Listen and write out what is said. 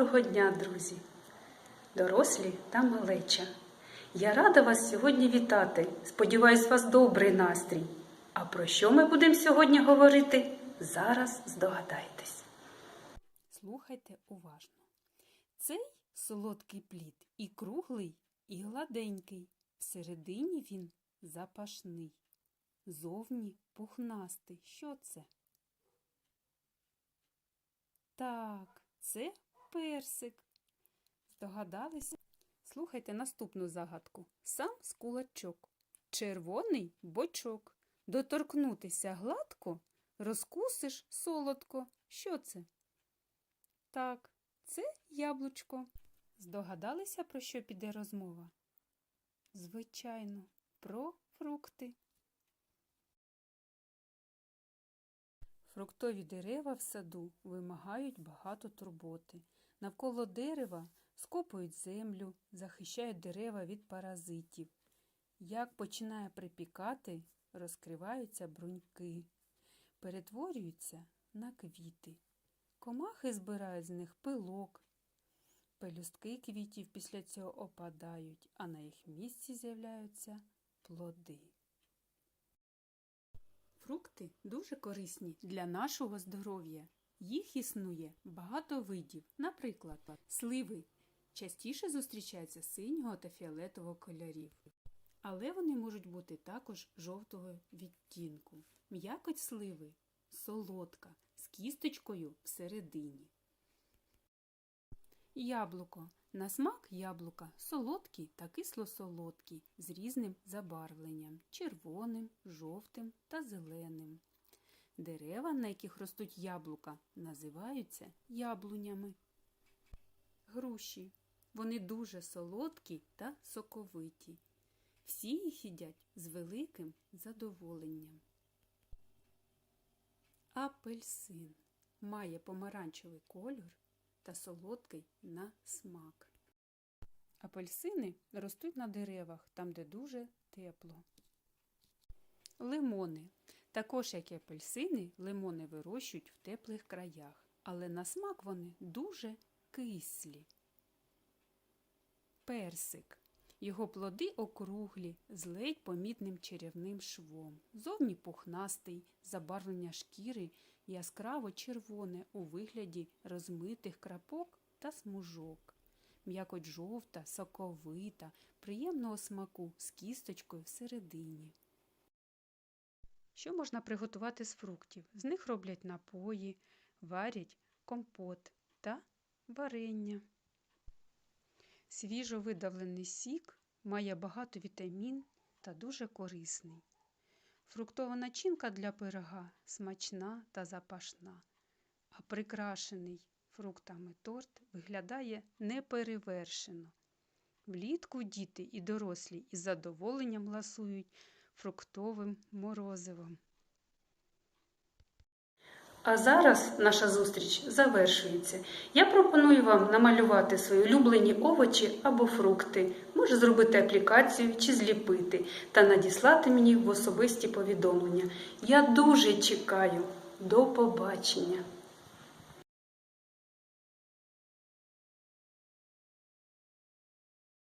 Доброго дня, друзі, дорослі та малеча. Я рада вас сьогодні вітати. Сподіваюсь, у вас добрий настрій. А про що ми будемо сьогодні говорити? Зараз здогадаєтесь. Слухайте уважно. Цей солодкий плід і круглий, і гладенький. Всередині він запашний. Зовні пухнастий. Що це? Так, це персик. Здогадалися? Слухайте наступну загадку. Сам з кулачок. Червоний бочок. Доторкнутися гладко, розкусиш солодко. Що це? Так, це яблучко. Здогадалися, про що піде розмова? Звичайно, про фрукти. Фруктові дерева в саду вимагають багато турботи. Навколо дерева скопують землю, захищають дерева від паразитів. Як починає припікати, розкриваються бруньки, перетворюються на квіти. Комахи збирають з них пилок. Пелюстки квітів після цього опадають, а на їх місці з'являються плоди. Фрукти дуже корисні для нашого здоров'я. Їх існує багато видів. Наприклад, сливи частіше зустрічаються синього та фіолетового кольорів. Але вони можуть бути також жовтого відтінку. М'якоть сливи солодка, з кісточкою всередині. Яблуко. На смак яблука солодкі та кисло-солодкі з різним забарвленням червоним, жовтим та зеленим. Дерева, на яких ростуть яблука, називаються яблунями. Груші. Вони дуже солодкі та соковиті. Всі їх їдять з великим задоволенням. Апельсин має помаранчевий колір та солодкий на смак. Апельсини ростуть на деревах, там, де дуже тепло. Лимони. Також, як і апельсини, лимони вирощують в теплих краях, але на смак вони дуже кислі. Персик. Його плоди округлі, з ледь помітним черевним швом. Зовні пухнастий, забарвлення шкіри яскраво червоне у вигляді розмитих крапок та смужок. М'якоть жовта, соковита, приємного смаку з кісточкою всередині. Що можна приготувати з фруктів? З них роблять напої, варять компот та варення. Свіжо видавлений сік має багато вітамін та дуже корисний. Фруктова начинка для пирога смачна та запашна, а прикрашений фруктами торт виглядає неперевершено. Влітку діти і дорослі із задоволенням ласують фруктовим морозивом. А зараз наша зустріч завершується. Я пропоную вам намалювати свої улюблені овочі або фрукти, може зробити аплікацію чи зліпити та надіслати мені в особисті повідомлення. Я дуже чекаю. До побачення!